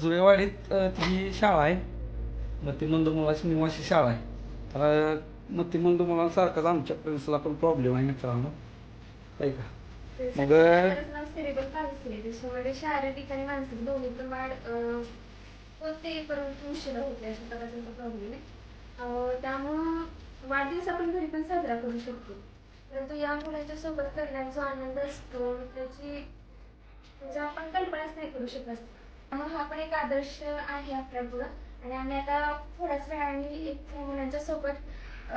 जुळेवाडीत ही शाळा आहे. मतिमंद मुलाची निवासी शाळा आहे. तर मतिमंद मुलांसारखाच आमच्या प्रिन्सला पण प्रॉब्लेम आहे मित्रांनो. आहे का? मग शारीरिक आणि मानसिक दोन्ही पण वाढ कोणतेही परंतु उशिरा होते अशा प्रकारचा प्रॉब्लेम आहे. त्यामुळं वाढदिवस आपण घरी पण साजरा करू शकतो. परंतु या मुलांच्या सोबत करण्याचा आनंद असतो त्याची म्हणजे आपण कल्पनाच नाही करू शकत. हा पण एक आदर्श आहे आपल्या पुढं आणि आम्ही आता थोड्याच वेळाने एक मुलांच्या सोबत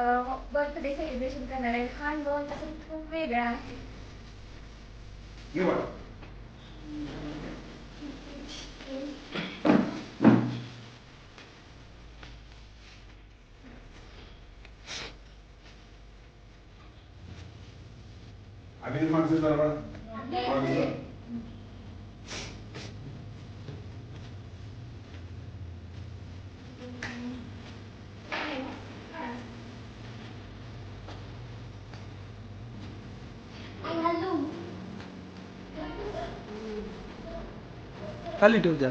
बर्थडे सेलिब्रेशन करणार आहे. हा अनुभव आमच्यासाठी खूप वेगळा आहे. माणसं जरा माणसं खाली ठेव द्या.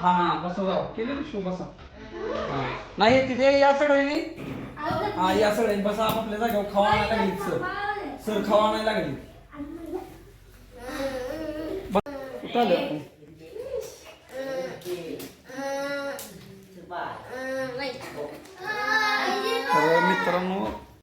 हा हा केले ना बसा. हा. नाही तिथे या सगळ्यांनी. हा या सगळ्यांनी बसा आपल्या जागेवर खावा नाही लागली सर. सर खावा नाही लागली. कुठं मित्रांनो